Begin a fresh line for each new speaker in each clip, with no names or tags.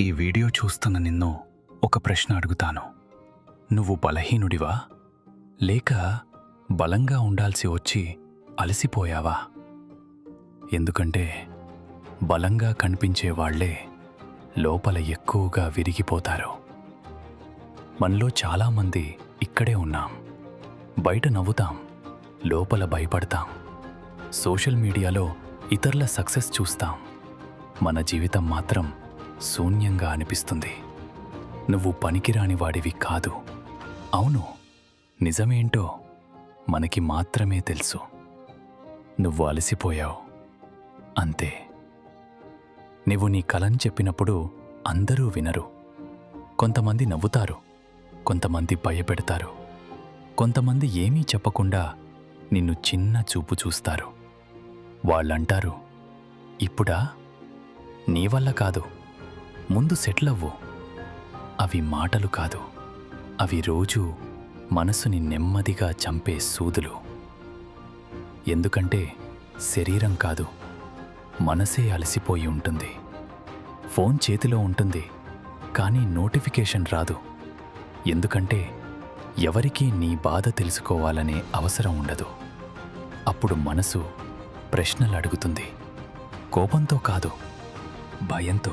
ఈ వీడియో చూస్తున్న నిన్ను ఒక ప్రశ్న అడుగుతాను. నువ్వు బలహీనుడివా? లేక బలంగా ఉండాల్సి వచ్చి అలసిపోయావా? ఎందుకంటే బలంగా కనిపించే వాళ్ళే లోపల ఎక్కువగా విరిగిపోతారు. మనలో చాలామంది ఇక్కడే ఉన్నాం. బయట నవ్వుతాం. లోపల భయపడతాం. సోషల్ మీడియాలో ఇతరుల సక్సెస్ చూస్తాం. మన జీవితం మాత్రం శూన్యంగా అనిపిస్తుంది. నువ్వు పనికిరాని వాడివి కాదు. అవును. నిజమేంటో మనకి మాత్రమే తెలుసు. నువ్వు అలసిపోయావు. అంతే. నువ్వు నీ కలని చెప్పినప్పుడు అందరూ వినరు. కొంతమంది నవ్వుతారు. కొంతమంది భయపెడతారు. కొంతమంది ఏమీ చెప్పకుండా నిన్ను చిన్న చూపు చూస్తారు. వాళ్ళంటారు ఇప్పుడా? నీ వల్ల కాదు. ముందు సెటిల్ అవ్వు అవి మాటలు కాదు. అవి రోజూ మనసుని నెమ్మదిగా చంపే సూదులు. ఎందుకంటే శరీరం కాదు మనసే అలసిపోయి ఉంటుంది. ఫోన్ చేతిలో ఉంటుంది కానీ నోటిఫికేషన్ రాదు. ఎందుకంటే ఎవరికీ నీ బాధ తెలుసుకోవాలనే అవసరం ఉండదు. అప్పుడు మనసు ప్రశ్నలు అడుగుతుంది. కోపంతో కాదు భయంతో.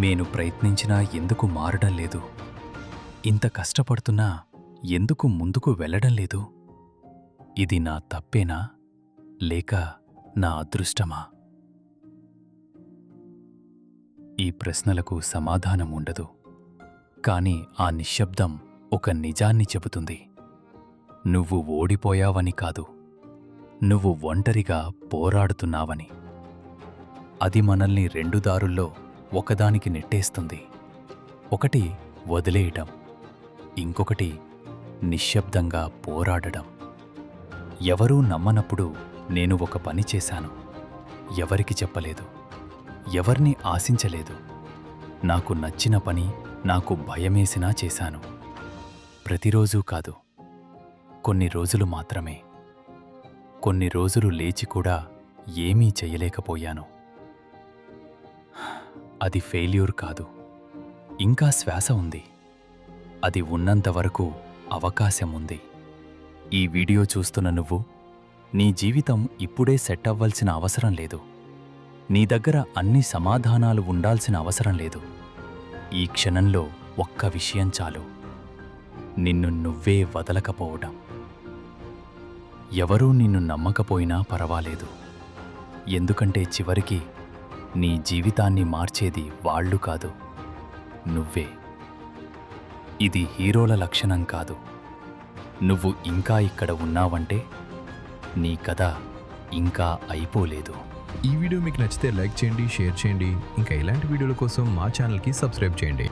నేను ప్రయత్నించినా ఎందుకు మారడం లేదు? ఇంత కష్టపడుతున్నా ఎందుకు ముందుకు వెళ్ళడం లేదు? ఇది నా తప్పేనా? లేక నా అదృష్టమా? ఈ ప్రశ్నలకు సమాధానం ఉండదు. కాని ఆ నిశ్శబ్దం ఒక నిజాన్ని చెబుతుంది. నువ్వు ఓడిపోయావని కాదు. నువ్వు ఒంటరిగా పోరాడుతున్నావని. అది మనల్ని రెండు దారుల్లో ఒకదానికి నెట్టేస్తుంది. ఒకటి వదిలేయటం. ఇంకొకటి నిశ్శబ్దంగా పోరాడడం. ఎవరూ నమ్మనప్పుడు నేను ఒక పని చేశాను. ఎవరికి చెప్పలేదు. ఎవరిని ఆశించలేదు. నాకు నచ్చిన పని నాకు భయమేసినా చేశాను. ప్రతిరోజూ కాదు. కొన్ని రోజులు మాత్రమే. కొన్ని రోజులు లేచి కూడా ఏమీ చేయలేకపోయాను. అది ఫెయిల్యూర్ కాదు. ఇంకా శ్వాస ఉంది. అది ఉన్నంతవరకు అవకాశం ఉంది. ఈ వీడియో చూస్తున్న నువ్వు నీ జీవితం ఇప్పుడే సెట్ అవ్వాల్సిన అవసరం లేదు. నీ దగ్గర అన్ని సమాధానాలు ఉండాల్సిన అవసరం లేదు. ఈ క్షణంలో ఒక్క విషయం చాలు. నిన్ను నువ్వే వదలకపోవడం. ఎవరూ నిన్ను నమ్మకపోయినా పర్వాలేదు. ఎందుకంటే చివరికి నీ జీవితాన్ని మార్చేది వాళ్ళు కాదు నువ్వే. ఇది హీరోల లక్షణం కాదు. నువ్వు ఇంకా ఇక్కడ ఉన్నావంటే నీ కథ ఇంకా అయిపోలేదు.
ఈ వీడియో మీకు నచ్చితే లైక్ చేయండి షేర్ చేయండి. ఇంకా ఇలాంటి వీడియోల కోసం మా ఛానల్కి సబ్స్క్రైబ్ చేయండి.